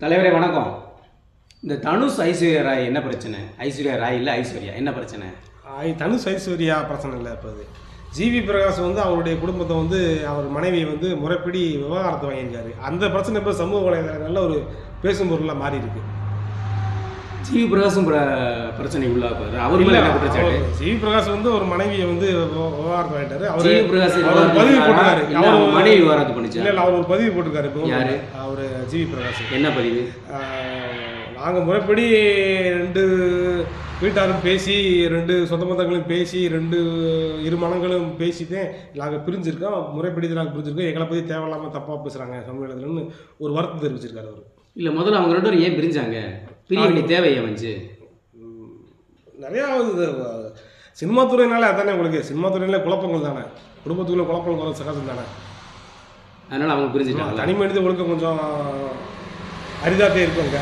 தலைவரே வணக்கம். இந்த தனுஷ் ஐஸ்வர்யா ராய் என்ன பிரச்சனை? ஐஸ்வர்யா ராய் இல்லை ஐஸ்வர்யா என்ன பிரச்சனை? தனுஷ் ஐஸ்வர்யா பிரச்சனை இல்லை இப்போ அது ஜிவி பிரகாஷ் வந்து அவருடைய குடும்பத்தை வந்து அவர் மனைவியை வந்து முறைப்படி விவகாரத்தை வாங்கியிருக்காரு. அந்த பிரச்சனை இப்போ சமூக வலைதளங்களில் ஒரு பேசும் பொருளாக மாறி இருக்குது ஜிவி பிரகாசும் பிர- பிரச்சனை உள்ளாப்பாரு. அவர் மேல என்ன குற்றச்சாட்டு? ஜிவி பிரகாஷ் வந்து ஒரு மனைவியை வந்து விவ- விவகாரத்தை வாங்கிட்டாரு அவர் ஜிவி பிரகாஷ் அவர் பதிவு போட்டிருக்காரு. அவர் மனைவி விவகாரத்து பண்ணிச்சா இல்லை அவர் ஒரு பதிவு போட்டிருக்காரு. இப்போ யாரு? அவர் ஜிவி பிரகாஷ். என்ன பதிவு? நாங்கள் முறைப்படி ரெண்டு வீட்டாரும் பேசி ரெண்டு சொந்த பந்தங்களும் பேசி ரெண்டு இரு மனங்களும் பேசிதான் நாங்கள் பிரிஞ்சிருக்கோம். முறைப்படி நாங்கள் பிரிஞ்சிருக்கோம். எங்களை பற்றி தேவையில்லாமல் தப்பாக பேசுகிறாங்க சமூக இடையிலன்னு ஒரு வருத்தம் தெரிவிச்சிருக்காரு அவர். இல்ல முதல்ல அவங்க ரெண்டு பேரும் ஏன் பிரிஞ்சாங்க? பிரிய வேண்டிய தேவை வந்துச்சு நிறையா சினிமா துறையினால அதானே உங்களுக்கு. சினிமா துறையில குழப்பங்கள் தானே. குடும்பத்துக்குள்ள குழப்பங்கள் வர சகஜம் தானே. அதனால அவங்க பிரிஞ்சுட்டாங்களா? தனி மனித ஒழுக்கம் கொஞ்சம் அரிதாத்தே இருக்குங்க.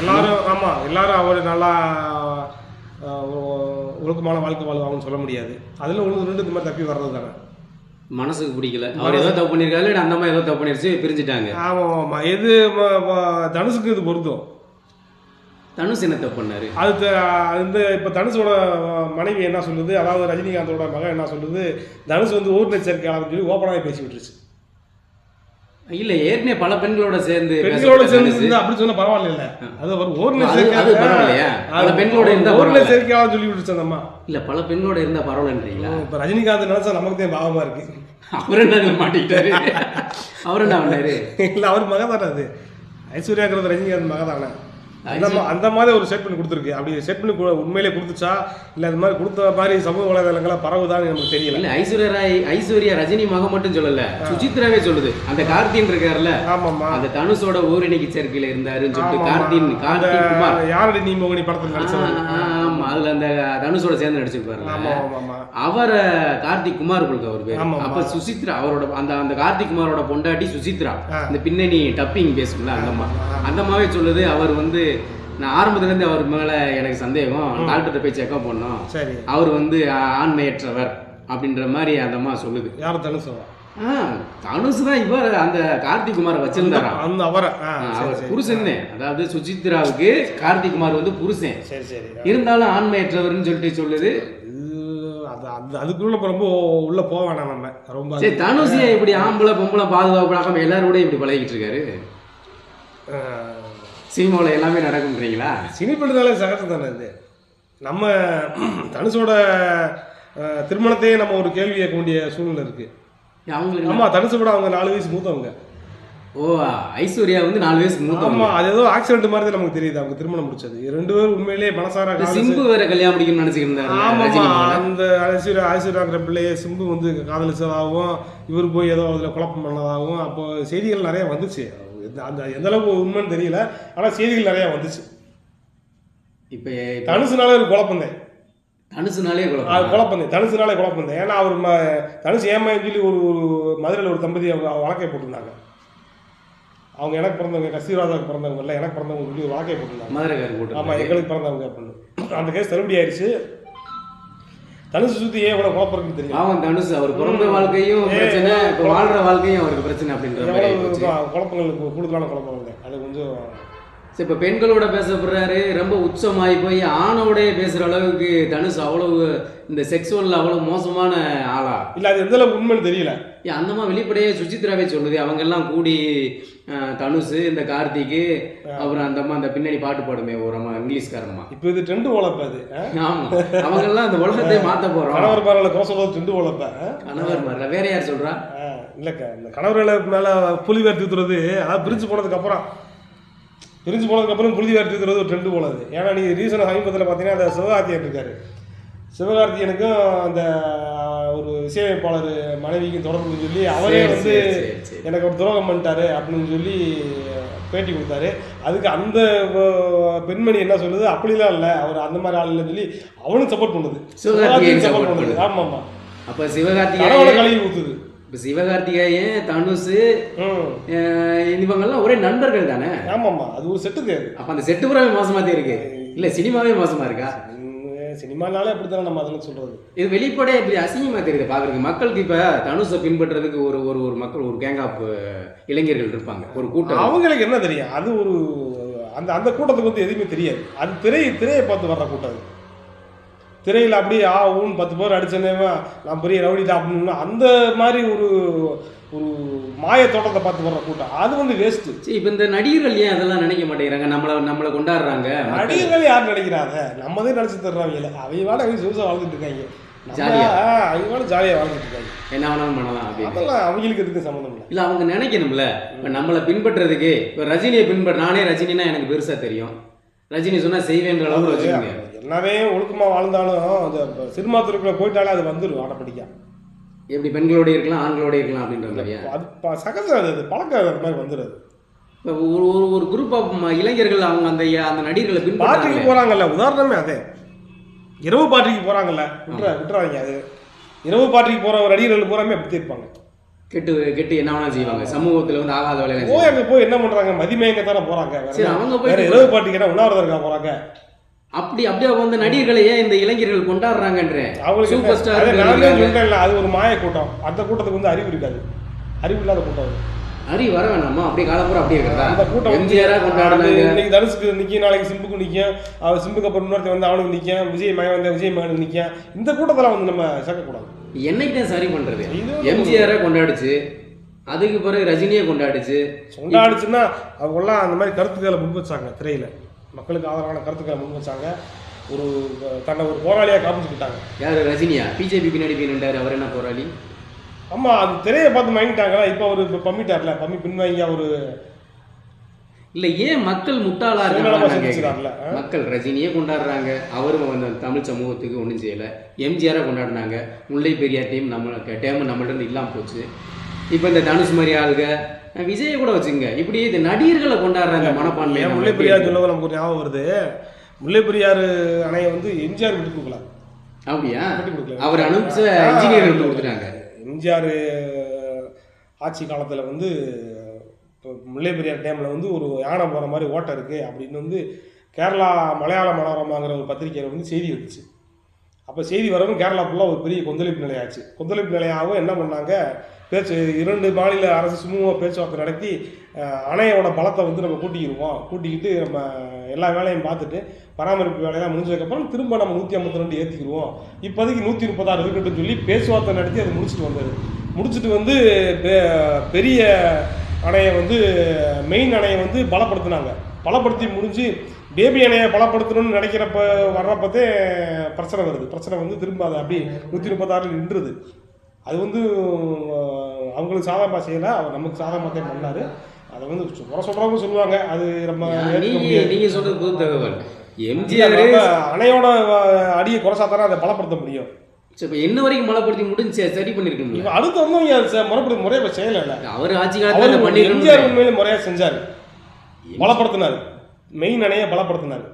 எல்லாரும் ஆமாம் எல்லாரும் அவர் நல்லா ஒழுக்கமான வாழ்க்கை வாழ்வாங்கன்னு சொல்ல முடியாது. அதில் ஒன்று ரெண்டு இந்த மாதிரி தப்பி வர்றது தானே. மனசுக்கு பிடிக்கல. அவர் ஏதோ தப்பு பண்ணிருக்காரு இல்ல அந்த மாதிரி ஏதோ தப்பு பண்ணிருச்சு பிரிஞ்சுட்டாங்க. ஆமாம் ஆமாம் எது தனுஷுக்கு இது பொருத்தம் தனுஷ் என்ன தப்பு பண்ணாரு அது இந்த இப்போ தனுஷோட மனைவி என்ன சொல்லுது? அதாவது ரஜினிகாந்தோட மகன் என்ன சொல்லுது? தனுஷ் வந்து ஊர் நெச்சரிக்கையாளர்னு சொல்லி ஓப்பனாகவே பேசி விட்டுருச்சு. இல்ல ஏற்கனவே பல பெண்களோட சேர்ந்து பெண்களோட சேர்ந்து அப்படி சொன்னா பரவாயில்ல அது ஒரு ஊர் அது- அது பரவாயில்லையா? பல பெண்களோட இருந்தா பரவாயில்ல. நெச்சரிக்கையாளர் சொல்லி விட்டுருச்சு அந்த அம்மா. இல்ல பல பெண்களோட இருந்தா பரவாயில்லன்றீங்களா? இப்போ ரஜினிகாந்த் நினைச்சா நமக்கு தான் பாவமா இருக்கு. அவர் என்ன மாட்டிக்கிட்டாரு அவர் என்ன பண்ணாரு? இல்ல அவர் மக தானே அது. ஐஸ்வர்யாங்கிறது ரஜினிகாந்த் மக தானே. அந்த மாதிரி ஒரு பண்ணி கொடுத்துருக்கு. அப்படி கு- உண்மையிலே கொடுத்துச்சா? இல்ல அது மாதிரி கொடுத்த மாதிரி சமூக வலைதளங்கள பரவுதான்னு நமக்கு தெரியல. இல்ல ஐஸ்வர்யா ராய் ஐஸ்வர்யா ரஜினி மகன் மட்டும் சொல்லல. சுசித்ராவே சொல்லுது. அந்த கார்த்தின் இருக்காருல்ல ஆமாம்மா. அந்த தனுஷோட ஊரணிக்கு சேர்க்கையில இருந்தாருன்னு சொல்லிட்டு கார்த்திக் குமார். யாரடி நீ மோகினி படத்தில் ஆ, ஆமா அதுல அந்த தனுஷோட சேர்ந்து நடிச்சிருப்பாரு அவரை கார்த்திக் குமார் கொடுக்க அவர் பேர். அப்ப சுசித்ரா அவரோட அந்த அந்த கார்த்திக் குமாரோட பொண்டாட்டி சுசித்ரா. இந்த பின்னணி டப்பிங் பேசும்ல அந்த அம்மா அந்த அம்மாவே சொல்லுது அவர் வந்து நான் ஆரம்பத்துல இருந்து அவர் மேல எனக்கு சந்தேகம். டாக்டர்கிட்ட போய் செக்அப் பண்ணோம். அவர் வந்து ஆண்மையற்றவர் அப்படின்ற மாதிரி அந்த அம்மா சொல்லுது. யார் தனுஷவா? தனுஷ் தான் இவர் அந்த கார்த்திக் குமாரை வச்சிருந்தாராம் அந்த அவரை. அவர் சரி. புருஷன் அதாவது சுசித்ராவுக்கு கார்த்திக் குமார் வந்து புருஷன். சரி சரி. இருந்தாலும் ஆண்மையற்றவர்னு சொல்லிட்டு சொல்லுது. அது அது அதுக்குள்ள ரொம்ப உள்ள வேணாம் நம்ம. ரொம்ப சரி தனுஷ் ஏன் இப்படி ஆம்பளை பொம்பளை பாதுகாப்பு எல்லாரோட இப்படி பழகிட்டு இருக்காரு. சினிமாவில் எல்லாமே நடக்கும்ன்றீங்களா? சினிப்பெடுத்தாலே சகஜம் தானே இது. நம்ம தனுஷோட திருமணத்தையே நம்ம ஒரு கேள்வி கேட்க வேண்டிய சூழ்நிலை இருக்கு. ஏன் அவங்களுக்கு ஆமா தனுஷை விட அவங்க நாலு வயசு மூத்தவங்க. ஓ ஐஸ்வர்யா வந்து நாலு மூத்தவங்க. ஆமா அது ஏதோ ஆக்சிடென்ட் மாதிரி நமக்கு தெரியுது. அவங்க திருமணம் முடிச்சது. ரெண்டு பேரும் உண்மையிலேயே மனசார சிம்பு வேற கல்யாணம் முடிக்கணும்னு நினைச்சுக்கிட்டு ஆமாமா. அந்த ஐஸ்வர்யா ஐஸ்வர்யாங்கிற பிள்ளைய சிம்பு வந்து காதலிச்சதாகவும் இவர் போய் ஏதோ அதில் குழப்பம் பண்ணதாகவும் அப்போ செய்திகள் நிறைய வந்துச்சு. எந்த- அந்த எந்த அளவுக்கு உண்மைன்னு தெரியல ஆனா செய்திகள் நிறைய வந்துச்சு. இப்ப தனுசுனாலே ஒரு குழப்பம் தான். தனுசுனாலே குழப்பம். குழப்பம் தான். தனுசுனாலே குழப்பம் தான். ஏன்னா அவர் தனுசு ஏமான்னு சொல்லி ஒரு ஒரு மதுரையில் ஒரு தம்பதி அவங்க வழக்கை போட்டிருந்தாங்க. அவங்க எனக்கு பிறந்தவங்க கஸ்தூராஜாவுக்கு பிறந்தவங்க இல்லை எனக்கு பிறந்தவங்க சொல்லி ஒரு வழக்கை போட்டிருந்தாங்க. மதுரைக்காரர் போட்டு ஆமா எங்களுக்கு பிறந்தவங்க அப்படின்னு. அந்த கேஸ் தள்ளுபடி ஆயிடுச்சு தனுசு சுத்தி ஏன் இவ்வளவு குழப்பம் இருக்குன்னு தெரியும் பாவம் தனுஷ் அவர் பிறந்த வாழ்க்கையும் பிரச்சனை இப்ப வாழ்ற வாழ்க்கையும் அவருக்கு பிரச்சனை அப்படின்ற மாதிரி எவ்வளவு ஆயிப்போச்சு. குழப்பங்கள் கூடுதலான குழப்பங்கள் தான். அது கொஞ்சம் சரி இப்போ பெண்களோட பேசப்படுறாரு ரொம்ப உச்சமாகி போய் ஆணோடே பேசுற அளவுக்கு தனுஷ் அவ்வளவு இந்த செக்ஸுவல்ல அவ்வளவு மோசமான ஆளா? இல்ல அது எந்த அளவுக்கு உண்மைன்னு தெரியல. ஏன் அந்த மாதிரி வெளிப்படையே சுசித்ராவே சொல்லுது அவங்க எல்லாம் கூடி தனுஷ் இந்த கார்த்திக் அப்புறம் அந்த அம்மா அந்த பின்னணி பாட்டு பாடுமே ஒரு அம்மா இங்கிலீஷ்காரம்மா இப்போ இது ட்ரெண்டு உழப்ப அது ஆ? ஆமா அவங்க எல்லாம் அந்த உலகத்தை மாத்த போறோம். கணவர் மேல கோசம் ட்ரெண்டு உழப்ப? கணவர் மாதிரி வேற யார் சொல்றா? ஆ, இல்லக்கா இந்த கணவர்களை மேல புலி வேர்த்தி ஊத்துறது அதாவது பிரிஞ்சு போனதுக்கு அப்புறம். பிரிஞ்சு போனதுக்கு அப்புறம் புலி வேர்த்தி ஊத்துறது ஒரு ட்ரெண்டு போனது ஏன்னா நீங்க ரீசன் சமீபத்தில் பார்த்தீங்கன்னா அந்த சிவகார்த்தியன் இருக்காரு. சிவகார்த்தியனுக்கும் அந்த ஒரு இசையமைப்பாளர் மனைவிக்கும் தொடர்பு சொல்லி அவரே வந்து. எனக்கு ஒரு துரோகம் பண்ணிட்டாரு அப்படின்னு சொல்லி பேட்டி கொடுத்தாரு. அதுக்கு அந்த பெண்மணி என்ன சொல்லுது? அப்படிலாம் இல்லை. அவர் அந்த மாதிரி ஆள் இல்லைன்னு சொல்லி அவனும் சப்போர்ட் பண்ணுது. சிவகார்த்திகேயன் சப்போர்ட் பண்ணுது. பண்ணுது. ஆமா ஆமா அப்ப கடவுளை சிவகார்த்திகேயன் கழுவி ஊத்துது. இப்ப சிவகார்த்திகேயன் தனுஷ் இவங்கெல்லாம் ஒரே நண்பர்கள் தானே? ஆமாம்மா அது ஒரு செட்டு தேவை அப்ப அந்த செட்டு புறாவே மோசமா தான் இருக்கு இல்ல சினிமாவே மோசமா இருக்கா? சினிமானாலே அப்படித்தானே நம்ம அதெல்லாம் சொல்றது. இது வெளிப்படையா இப்படி அசிங்கமா தெரியுது பாக்குறதுக்கு. மக்களுக்கு இப்ப தனுஷை பின்பற்றுறதுக்கு ஒரு ஒரு ஒரு மக்கள் ஒரு கேங் ஆஃப் இளைஞர்கள் இருப்பாங்க. ஒரு கூட்டம். அவங்களுக்கு என்ன தெரியும்? அது ஒரு அந்த அந்த கூட்டத்துக்கு வந்து எதுவுமே தெரியாது. அது திரை திரையை பார்த்து வர்ற கூட்டம் அது. திரையில் அப்படியே ஆ ஊன்னு பத்து பேர் அடிச்சனேவா நான் பெரிய ரவுடி தான் அப்படின்னு அந்த மாதிரி ஒரு ஒரு மாய தோட்டத்தை பார்த்து வர்ற கூட்டம். அது வந்து வேஸ்ட்டு சரி இப்ப இந்த நடிகர்கள் ஏன் அதெல்லாம் நினைக்க மாட்டேங்கிறாங்க? நம்மள நம்மளை கொண்டாடுறாங்க. நடிகர்கள் யார் நினைக்கிறாங்க? நம்ம தான் நினச்சி தர்றாங்க. இல்லை அவங்க வாட அவங்க சொகுசாக வாழ்ந்துட்டு இருக்காங்க. நம்ம- ஜாலியா. ஆ, அவங்க ஜாலியாக வாழ்ந்துட்டு இருக்காங்க. என்ன வேணாலும் பண்ணலாம் அப்படின்னு. அதெல்லாம் அவங்களுக்கு எதுக்கு சம்மந்தம் இல்லை. இல்ல அவங்க நினைக்கணும்ல. இப்ப நம்மளை பின்பற்றுறதுக்கு இப்ப ரஜினியை பின்பற்ற நானே ரஜினினா எனக்கு பெருசா தெரியும். ரஜினி சொன்னா செய்வேன்ற அளவுக்கு வச்சுக்கோங்க. என்னவே ஒழுக்கமாக வாழ்ந்தாலும் அந்த சினிமா துறைக்குள்ள போயிட்டாலே அது வந்துடும் ஆட்டோமேட்டிக்காக எப்படி பெண்களோட இருக்கலாம் ஆண்களோட இருக்கலாம் அப்படின்ற மாதிரியா? அது சகஜம் அது அது பழக்கம் அது மாதிரி வந்துடுது ஒரு ஒரு ஒரு குரூப் ஆஃப் இளைஞர்கள் அவங்க அந்த அந்த நடிகர்களை பார்ட்டிக்கு பின்பற்றாங்க போறாங்கல்ல உதாரணமே அதே. இரவு பார்ட்டிக்கு போறாங்கல்ல விட்டுற விட்டுறாங்க அது. இரவு பார்ட்டிக்கு போற ஒரு நடிகர்கள் பூராமே அப்படி இருப்பாங்க கெட்டு கெட்டு என்ன வேணா செய்வாங்க. சமூகத்துல வந்து ஆகாத வேலையெல்லாம் போய். அங்க போய் என்ன பண்றாங்க? மதிமயங்க தானே போறாங்க. வேற சரி? அவங்க போய் இரவு பார்ட்டிக்கு என்ன உண்ணாவிரதம் இருக்கா போறாங்க? அப்படி அப்படியே வந்து நடிகர்களை ஏன் இந்த இளைஞர்கள் கொண்டாடுறாங்கன்றேன் அவங்களுக்கு சூப்பர் ஸ்டார் சொல்லிட்டேன்ல அது ஒரு மாய கூட்டம். அந்த கூட்டத்துக்கு வந்து அறிவு இருக்காது. அறிவு இல்லாத கூட்டம் அது. அறி வர வேணாமா? அப்படியே காலப்பூரா அப்படியே இருக்கிறதா? அந்த கூட்டம் வந்து எம்ஜிஆரா அது கொண்டாடுனாங்க இன்னைக்கு தனுஷுக்கு நிற்கும் நாளைக்கு சிம்புக்கு நிற்கும் அவர் சிம்புக்கு அப்புறம் இன்னொருத்தன் வந்து அவனுக்கு நிற்கும் விஜய் மகன் வந்து விஜய் மகனுக்கு நிற்கும் இந்த கூட்டத்தில் வந்து நம்ம சேர்க்கக்கூடாது. என்னைக்கு தான் சரி பண்றது? இது வந்து எம்ஜிஆரை கொண்டாடுச்சு அதுக்கு பிறகு ரஜினியை கொண்டாடுச்சு. கொண்டாடுச்சுன்னா அவங்கெல்லாம் அந்த மாதிரி கருத்துக்களை முன் வச்சாங்க திரையில. மக்களுக்கு ஆதரவான கருத்துக்களை முன் வச்சாங்க. ஒரு தன்னை ஒரு போராளியாக காமிச்சுக்கிட்டாங்க யாரு ரஜினியா? பிஜேபி பின்னாடி போய் அவர் என்ன போராளி? ஆமா அது திரையை பார்த்து வாங்கிட்டாங்களா இப்போ அவர் இப்போ பம்மிட்டார்ல? பம்மி பின்வாங்கி அவரு இல்ல ஏன் மக்கள் முட்டாளா இருக்காங்க. மக்கள் ரஜினியே கொண்டாடுறாங்க. அவரும் வந்து தமிழ் சமூகத்துக்கு ஒன்றும் செய்யல. எம்ஜிஆரை கொண்டாடினாங்க. முல்லை பெரியார் டீம் நம்ம டேம் நம்மள்ட்ட இருந்து இல்லாம போச்சு. இப்போ இந்த தனுஷ் மாதிரி ஆளுங்க விஜயை கூட வச்சுங்க இப்படி இந்த நடிகர்களை கொண்டாடுற அந்த மனப்பான்மை ஏன் முல்லை பெரியார் சொல்லவும் நமக்கு ஒரு ஞாபகம் வருது. முல்லை பெரியார் அணையை வந்து எம்ஜிஆர் விட்டு கொடுக்கல அப்படியா? விட்டு அவர் அனுப்பிச்ச இன்ஜினியர் வந்து கொடுத்துட்டாங்க. எம்ஜிஆர் ஆட்சி காலத்தில் வந்து இப்போ முல்லை பெரியார் டேமில் வந்து ஒரு யானை போகிற மாதிரி ஓட்டை இருக்குது அப்படின்னு வந்து கேரளா மலையாள மனோரமாங்கிற ஒரு பத்திரிக்கையில் வந்து செய்தி வந்துச்சு. அப்போ செய்தி வரவும் கேரளா ஃபுல்லாக ஒரு பெரிய கொந்தளிப்பு நிலையாச்சு. கொந்தளிப்பு நிலையாகவும் என்ன பண்ணாங்க? பேச்சு இரண்டு மாநில அரசு சுமூக பேச்சுவார்த்தை நடத்தி அணையோட பலத்தை வந்து நம்ம கூட்டிக்கிடுவோம் கூட்டிக்கிட்டு நம்ம எல்லா வேலையும் பார்த்துட்டு பராமரிப்பு வேலையெல்லாம் முடிஞ்சதுக்கப்புறம் திரும்ப நம்ம நூற்றி ஐம்பத்தி ரெண்டு ஏற்றிக்கிடுவோம் இப்போதைக்கு நூற்றி முப்பத்தாறு இருக்கட்டும் சொல்லி பேச்சுவார்த்தை நடத்தி அதை முடிச்சுட்டு வந்தது. முடிச்சுட்டு வந்து பெ- பெரிய அணையை வந்து மெயின் அணையை வந்து பலப்படுத்தினாங்க. பலப்படுத்தி முடிஞ்சு பேபி அணையை பலப்படுத்தணும்னு நினைக்கிறப்ப வர்றப்பதே பிரச்சனை வருது. பிரச்சனை வந்து திரும்ப அதை அப்படி நூற்றி முப்பத்தாறில் நின்றுது. அது வந்து அவங்களுக்கு சாதகமாக செய்யலை. அவர் நமக்கு சாதகமாக பண்ணார். அதை வந்து சு- குறை சொல்கிறவங்க சொல்லுவாங்க. அது நம்ம ஏற்றுக்க நீங்க முடியாது. நீங்க சொல்றது புது தகவல். எம்ஜிஆர் அணையோட அடியை குறைச்சாத்தானே அதை பலப்படுத்த முடியும். இப்போ என்ன வரைக்கும் மலைப்படுத்தி முடிஞ்சு சரி பண்ணிருக்கணும்ல. இப்போ அடுத்து வந்தவங்க அதை செ- முறைப்படி முறையை செய்யலை அவர் ஆட்சி காலத்துல எம்ஜிஆர் உண்மையில முறையா செஞ்சாரு. பலப்படுத்தினாரு. மெயின் அணையை பலப்படுத்தினாரு.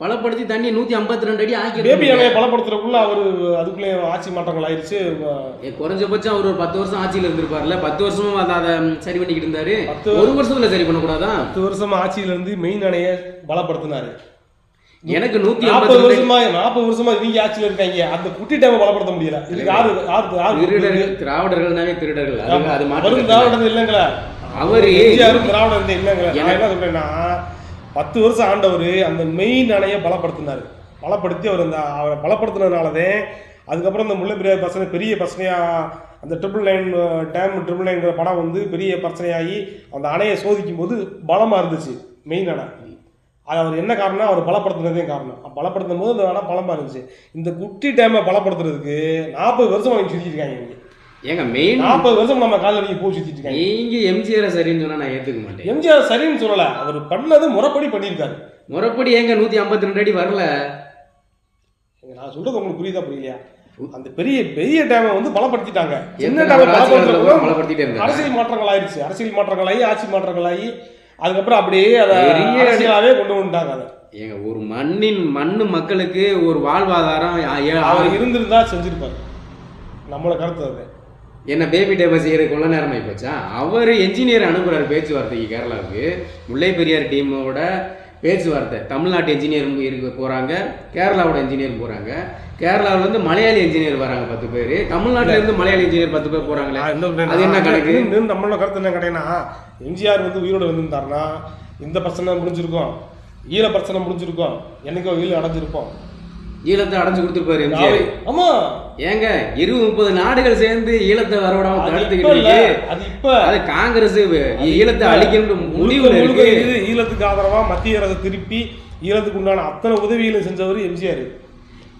பலப்படுத்தி தண்ணி நூத்தி ஐம்பத்தி ரெண்டு அடி ஆக்கி பேபி அணையை பலப்படுத்துறதுக்குள்ள அவரு அதுக்குள்ளே ஆட்சி மாற்றங்கள் ஆயிடுச்சு குறைஞ்சபட்சம் அவர் ஒரு பத்து வருஷம் ஆட்சியில இருந்திருப்பார்ல பத்து வருஷமும் அதை அதை சரி பண்ணிக்கிட்டு இருந்தாரு. ஒரு வருஷத்துல சரி பண்ணக்கூடாதா? பத்து வருஷமா ஆட்சியில இருந்து மெயின் அணையை பலப்படுத்தினாரு. எனக்கு நூத்தி நாற்பது வருஷமா நாற்பது வருஷமா இவங்க ஆட்சியில இருக்காங்க. அந்த குட்டி டைமை பலப்படுத்த முடியல. இதுக்கு யாரு யாரு திருடர்கள் திராவிடர்கள்னாவே திருடர்கள். அது மாற்றம் திராவிடம் இல்லைங்களா. அவரு இருந்து இல்லைங்களா. நான் என்ன சொல்றேன்னா பத்து வருஷம் ஆண்டவர் அந்த மெயின் அணையை பலப்படுத்தினார். பலப்படுத்தி அவர் அந்த அவரை பலப்படுத்தினதுனாலதே அதுக்கப்புறம் இந்த முல்லை பெரியார் பிரச்சனை பெரிய பிரச்சனையாக அந்த ட்ரிபிள் நைன் டேம் ட்ரிபிள் நைன்கிற படம் வந்து பெரிய பிரச்சனையாகி அந்த அணையை சோதிக்கும் போது பலமாக இருந்துச்சு மெயின் அணை அது அவர் என்ன காரணம் அவர் பலப்படுத்தினதே காரணம். பலப்படுத்தும் போது அந்த அணை பலமாக இருந்துச்சு. இந்த குட்டி டேமை பலப்படுத்துறதுக்கு நாற்பது வருஷம் அவங்க சுற்றிட்டு இருக்காங்க ஏங்க மெயின் நாற்பது வருஷம் நம்ம காலில் நீங்கள் பூ சுற்றிட்டு இருக்காங்க. நீங்க எம்ஜிஆர் சரின்னு சொன்னா நான் ஏத்துக்க மாட்டேன். எம்ஜிஆர் சரின்னு சொல்லல அவர் பண்ணது முறைப்படி பண்ணியிருக்காரு. முறைப்படி ஏங்க நூத்தி ஐம்பத்தி ரெண்டு அடி வரல. நான் சொல்றது உங்களுக்கு புரியுதா புரியலையா? அந்த பெரிய பெரிய டேமை வந்து பலப்படுத்திட்டாங்க. எத்தனை டேமை ஆட்சியாளர்கள் பலப்படுத்துறதுக்கு பலப்படுத்திட்டே இருந்தாங்க? அரசியல் மாற்றங்கள் ஆயிடுச்சு அரசியல் மாற்றங்கள் ஆகி ஆட்சி மாற்றங்கள் ஆகி அதுக்கப்புறம் அப்படியே அதை கொண்டு வந்துட்டாங்க அதை. ஏங்க ஒரு மண்ணின் மண்ணு மக்களுக்கு ஒரு வாழ்வாதாரம் அவர் இருந்திருந்தா செஞ்சிருப்பாரு. நம்மளோட கருத்து அது. என்ன பேபி டேபர் செய்யறது கொள்ள நேரம் ஆகி போச்சா அவர் என்ஜினியர் அனுப்புறாரு பேச்சுவார்த்தைக்கு கேரளாவுக்கு. முல்லை பெரியார் டீமோட பேச்சுவார்த்தை. தமிழ்நாட்டு இன்ஜினியரும் இருக்க போகிறாங்க கேரளாவோட இன்ஜினியர் போகிறாங்க கேரளாவுல இருந்து மலையாளி இன்ஜினியர் வராங்க பத்து பேர். தமிழ்நாட்டுல இருந்து மலையாளி இன்ஜினியர் பத்து பேர் போகிறாங்களே அது என்ன கணக்கு? நம்மளோட கருத்து என்ன கேட்டீங்கன்னா எம்ஜிஆர் வந்து உயிரோடு வந்திருந்தாருன்னா இந்த பிரச்சனை முடிஞ்சிருக்கும். ஈழ பிரச்சனை முடிஞ்சிருக்கும். என்னைக்கோ ஈழ அடைஞ்சிருப்போம் ஈழத்தை அடைஞ்சு கொடுத்துருப்பாரு எம்ஜிஆர். ஆமா. ஏங்க இருபது முப்பது நாடுகள் சேர்ந்து ஈழத்தை வரவிடாம தடுத்துக்கிட்டு. அது இப்ப. அது காங்கிரஸ் ஈழத்தை அழிக்கணும் இது ஈழத்துக்கு ஆதரவா மத்திய அரசு திருப்பி ஈழத்துக்கு உண்டான அத்தனை உதவிகளும் செஞ்சவர் எம்ஜிஆர்.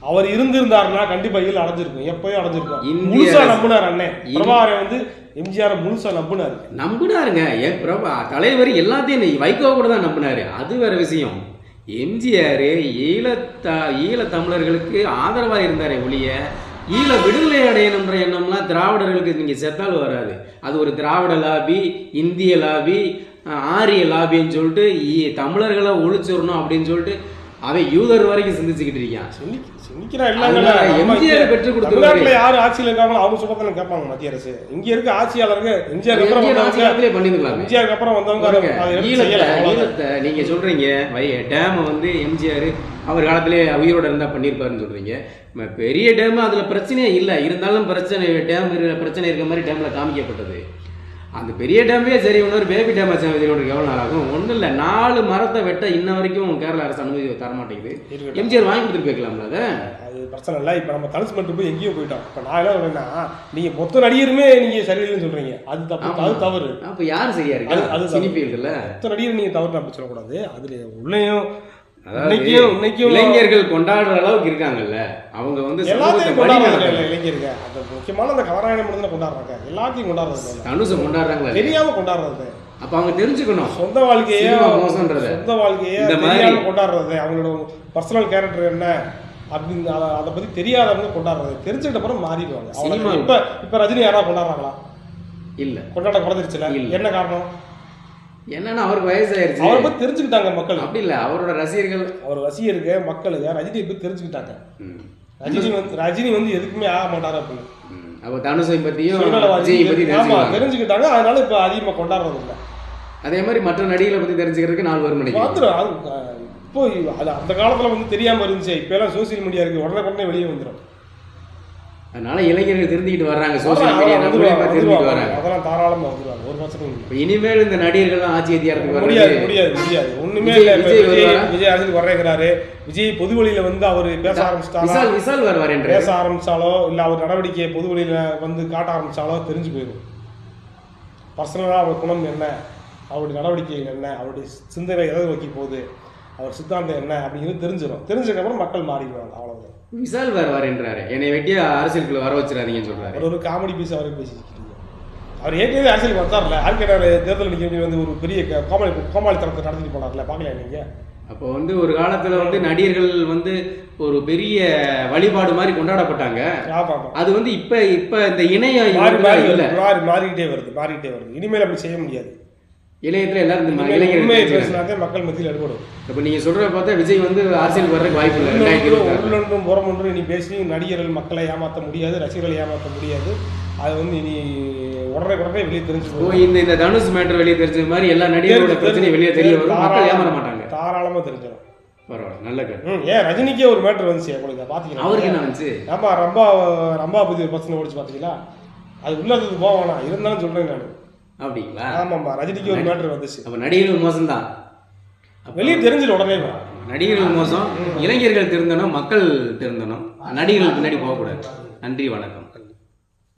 அவர் இருந்திருந்தாருன்னா கண்டிப்பா ஈழ அடைஞ்சிருக்கும் எப்பயும் அடைஞ்சிருக்கும். முழுசா நம்பினார் அண்ணன் பிரபாகரன் வந்து எம்ஜிஆர் முழுசா நம்பினார். நம்பினாருங்க. ஏன் பிரபா தலைவர் எல்லாத்தையும் நி- வைகோ கூட தான் நம்பினாரு. அது வேற விஷயம். எம்ஜிஆர் ஈழத்தா ஈழ தமிழர்களுக்கு ஆதரவாக இருந்தாரே ஒழிய ஈழ விடுதலை அடையணுன்ற எண்ணம்லாம் திராவிடர்களுக்கு நீங்கள் செத்தாலும் வராது. அது ஒரு திராவிட லாபி இந்திய லாபி ஆரிய லாபின்னு சொல்லிட்டு ஈ- தமிழர்களை ஒழிச்சிடணும் அப்படின்னு சொல்லிட்டு அவன் யூதர் வரைக்கும் சிந்திச்சுக்கிட்டு இருக்கான். சிந்திக்கிறா இல்ல அதனால எம்ஜிஆர் கொடுத்தவரு. தமிழ்நாட்டுல யாரு ஆட்சியில் இருக்காங்களோ அவங்க சொல்லத்தானே கேட்பாங்க மத்திய அரசு. இங்க இருக்க ஆட்சியாளர்கள் எம்ஜிஆர் அப்புறம் வந்தவங்க பண்ணிருக்கலாமே. எம்ஜிஆருக்கு அப்புறம் வந்தவங்க ஈழத்தை நீங்க சொல்றீங்க டேமை வந்து எம்ஜிஆர் அவர் காலத்திலே உயிரோட இருந்தா பண்ணியிருப்பாருன்னு சொல்றீங்க. ம- பெரிய டேம் அதுல பிரச்சனையே இல்லை. இருந்தாலும் பிரச்சனை டேம் பிரச்சனை இருக்க மாதிரி டேம்ல காமிக்கப்பட்டது. அந்த பெரிய டேமே சரி இன்னொரு பேபி டேம் வச்சு எவ்வளோ நாள் ஆகும்? ஒன்றும் இல்லை. நாலு மரத்தை வெட்ட இன்ன வரைக்கும் கேரளா அரசு அனுமதி தர மாட்டேங்குது இருக்கட்டும். எம்ஜிஆர் வாங்கி கொடுத்துட்டு போய்க்கலாம்ல அதை? அது பிரச்சனை இல்லை. இப்போ நம்ம தனுஷ் மட்டும் போய் எங்கேயோ போயிட்டோம். இப்போ நான் என்ன சொல்றேன்னா நீங்க மொத்த நடிகருமே நீங்க சரியில்லைன்னு சொல்றீங்க. அது தப்பு. அது தவறு. அப்போ யார் சரியா இருக்கு? அது சினி ஃபீல்டில் மொத்த நடிகர் நீங்க தவறு அப்படி சொல்லக்கூடாது. அதுல உள்ளேயும் இளைஞர்கள் கொண்டாடுற அளவுக்கு இருக்காங்கல்ல. அவங்க வந்து எல்லாத்தையும் கொண்டாடுறாங்க இளைஞருங்க அந்த முக்கியமான அந்த கவராயணம் மட்டும் தான் கொண்டாடுறாங்க. எல்லாத்தையும் கொண்டாடுறது கொண்டாடுறாங்களா இல்லையா? தெரியாம கொண்டாடுறது. அப்ப அவங்க தெரிஞ்சுக்கணும். சொந்த வாழ்க்கையே மோசம்ன்றத. சொந்த வாழ்க்கையே தெரியாம கொண்டாடுறது அவங்களோட பர்சனல் கேரக்டர் என்ன அப்படின்னு அதை பத்தி தெரியாதவங்க கொண்டாடுறது. தெரிஞ்சுக்கிட்ட அப்புறம் மாறிடுவாங்க. இப்ப இப்ப ரஜினி யாராவது கொண்டாடுறாங்களா? இல்ல. கொண்டாட குறைஞ்சிருச்சுல. என்ன காரணம்? என்னன்னா அவருக்கு வயசாயிருச்சு. அவரை பத்தி தெரிஞ்சுக்கிட்டாங்க மக்கள். அப்படி இல்ல அவரோட ரசிகர்கள். அவர் ரசிகருக்கு மக்களுக்கு ரஜினியை பத்தி தெரிஞ்சுக்கிட்டாங்க. ரஜினி வந்து ரஜினி வந்து எதுக்குமே ஆக மாட்டாரு அப்படின்னு. அப்ப தனுஷை தெரிஞ்சுக்கலாம் தெரிஞ்சுக்கிட்டாங்க. அதனால இப்ப அதிகமா கொண்டாடுறது இல்லை. அதே மாதிரி மற்ற நடிகளை பத்தி தெரிஞ்சுக்கிறதுக்கு நாலு வரும் மாத்திரம் இப்போ அது அந்த காலத்துல வந்து தெரியாம இருந்துச்சு. இப்ப எல்லாம் சோசியல் மீடியா இருக்கு. உடனே உடனே வெளியே வந்துடும் அதனால இளைஞர்கள் தெரிஞ்சுக்கிட்டு வர்றாங்க சோசியல் மீடியா மூலியமா வந்துருவாங்க. வராங்க அதெல்லாம் தாராளமா வந்துருவாங்க. ஒரு இல்லை இப்ப இனிமேல் இந்த நடிகர்கள் ஆட்சி அதிகாரத்துக்கு முடியாது வர்றது முடியாது முடியாது ஒண்ணுமே இல்ல. விஜய் விஜய் அரசியல் வர்றேங்கிறாரு. விஜய் பொது வழியில வந்து அவர் பேச ஆரம்பிச்சிட்டாரா? விசால் விசால் வருவார் என்று. பேச ஆரம்பிச்சாலோ இல்ல அவர் நடவடிக்கையை பொது வழியில வந்து காட்ட ஆரம்பிச்சாலோ தெரிஞ்சு போயிடும் பர்சனலா அவர் குணம் என்ன? அவருடைய நடவடிக்கைகள் என்ன? அவருடைய சிந்தனை எதை நோக்கி போகுது? அவர் சித்தாந்தம் என்ன அப்படிங்கிறது தெரிஞ்சிடும். தெரிஞ்சதுக்கு அப்புறம் மக்கள் மாறிடுவாங்க அவ்வளவுதான். விசால் வருவார் என்றாரு. என்னை வெட்டியா அரசியலுக்குள்ள வர வச்சிடாதீங்கன்னு சொல்றாரு. அவர் ஒரு காமெடி பீஸ் அவரே பேசிக்கிட்டு அவர் ஏற்கனவே அரசியலுக்கு வந்தார்ல ஆர்கே தேர்தல் நிற்க வந்து ஒரு பெரிய கோமாளி கோமாளித்தனத்தை நடத்திட்டு போனார்ல பார்க்கல நீங்க? அப்போ வந்து ஒரு காலத்துல வந்து நடிகர்கள் வந்து ஒரு பெரிய வழிபாடு மாதிரி கொண்டாடப்பட்டாங்க. அது வந்து இப்ப இப்ப இந்த இணைய மாறி மாறி மாறிக்கிட்டே வருது மாறிக்கிட்டே வருது. இனிமேல் அப்படி செய்ய முடியாது. இளையத்துல எல்லாரும் இளைஞர்கள் மக்கள் மத்தியில் எடுபடும் இப்ப நீங்க சொல்றத பார்த்தா விஜய் வந்து அரசியல் வர்றதுக்கு வாய்ப்பு இல்லை உள்ளொன்றும் புறம் ஒன்றும் இனி பேசி நடிகர்கள் மக்களை ஏமாற்ற முடியாது ரசிகர்களை ஏமாற்ற முடியாது. அது வந்து இனி உடனே உடனே வெளியே தெரிஞ்சு இந்த இந்த தனுஷ் மேட்டர் வெளியே தெரிஞ்ச மாதிரி எல்லா நடிகர்களோட பிரச்சனை வெளியே தெரிய வரும். மக்கள் ஏமாற மாட்டாங்க. தாராளமா தெரிஞ்சிடும். பரவாயில்ல நல்ல ம் ஏன் ரஜினிக்கே ஒரு மேட்டர் வந்துச்சு உங்களுக்கு பாத்தீங்களா? அவருக்கு என்ன வந்துச்சு? ஆமா ரம்பா ரம்பா பத்தி ஒரு பிரச்சனை ஓடிச்சு பாத்தீங்களா? அது உள்ளதுக்கு போவானா இருந்தாலும் சொல்றேன் நான். அப்படிங்களா? ஆமாம்மா ரஜினிக்கு ஒரு மேட்டர் வந்துச்சு. அப்ப நடிகர்கள் மோசம்தான். வெளியே தெரிஞ்சிடும் உடனே நடிகர்கள் மோசம் இளைஞர்கள் திருந்தணும் மக்கள் திருந்தணும் நடிகர்கள் பின்னாடி போகக்கூடாது. நன்றி வணக்கம்.